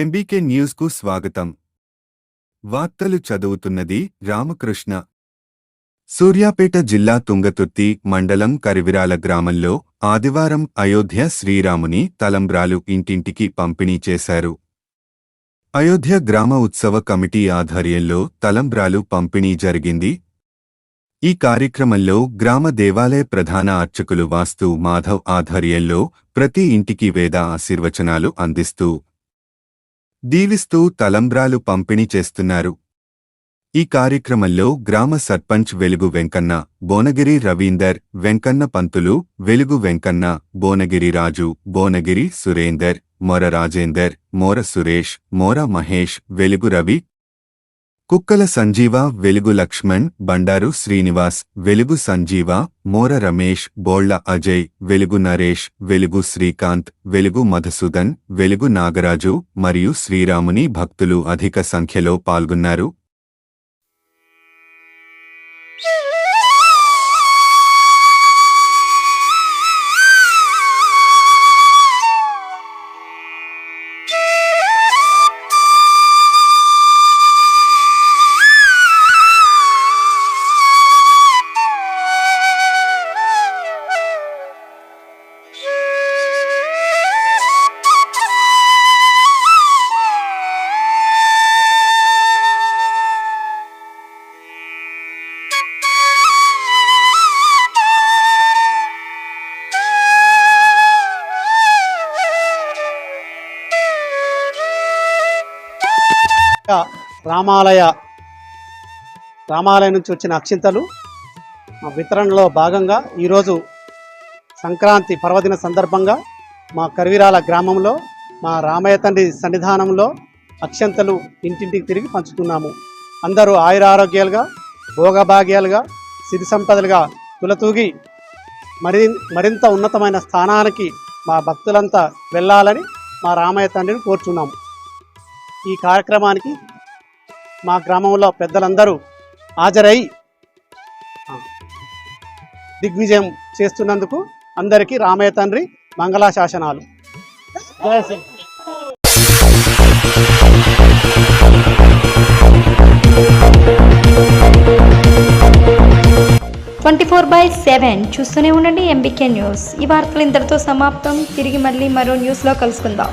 MBK న్యూస్కు స్వాగతం. వార్తలు చదువుతున్నది రామకృష్ణ. సూర్యాపేట జిల్లా తుంగతుర్తి మండలం కరివిరాల గ్రామంలో ఆదివారం అయోధ్య శ్రీరాముని తలంబ్రాలు ఇంటింటికి పంపిణీ చేశారు. అయోధ్య గ్రామ ఉత్సవ కమిటీ ఆధ్వర్యంలో తలంబ్రాలు పంపిణీ జరిగింది. ఈ కార్యక్రమంలో గ్రామ దేవాలయ ప్రధాన అర్చకులు వాస్తు మాధవ్ ఆధ్వర్యంలో ప్రతి ఇంటికి వేద ఆశీర్వచనాలు అందిస్తూ దీవిస్తూ తలంబ్రాలు పంపిణీ చేస్తున్నారు. ఈ కార్యక్రమంలో గ్రామ సర్పంచ్ వెలుగు వెంకన్న బోనగిరి రవీందర్ వెంకన్న పంతులు వెలుగు వెంకన్న బోనగిరి రాజు బోనగిరి సురేందర్ మొర రాజేందర్ మోర సురేష్ మోర మహేష్ వెలుగు రవి కుక్కల సంజీవ వెలుగు లక్ష్మణ్ బండారు శ్రీనివాస్ వెలుగు సంజీవ మోర రమేష్ బోళ్ళ అజయ్ వెలుగు నరేష్ వెలుగు శ్రీకాంత్ వెలుగు మధుసూదన్ వెలుగు నాగరాజు మరియు శ్రీరాముని భక్తులు అధిక సంఖ్యలో పాల్గొన్నారు. రామాలయ రామాలయం నుంచి వచ్చిన అక్షింతలు మా వితరణలో భాగంగా ఈరోజు సంక్రాంతి పర్వదిన సందర్భంగా మా కరివిరాల గ్రామంలో మా రామయ్య తండ్రి సన్నిధానంలో అక్షంతలు ఇంటింటికి తిరిగి పంచుతున్నాము అందరూ ఆయురారోగ్యాలుగా భోగభాగ్యాలుగా సిరి సంపదలుగా తులతూగి మరి మరింత ఉన్నతమైన స్థానానికి మా భక్తులంతా వెళ్ళాలని మా రామయ్య తండ్రిని కోరుచున్నాము. ఈ కార్యక్రమానికి మా గ్రామంలో పెద్దలందరూ హాజరై దిగ్విజయం చేస్తున్నందుకు అందరికీ రామయ్య తండ్రి మంగళాశాసనాలు Jaya twenty four by seven చూస్తూనే ఉండండి ఎంబీకే న్యూస్. ఈ వార్తలు ఇంతటితో సమాప్తం. తిరిగి మళ్ళీ మరో న్యూస్లో కలుసుకుందాం.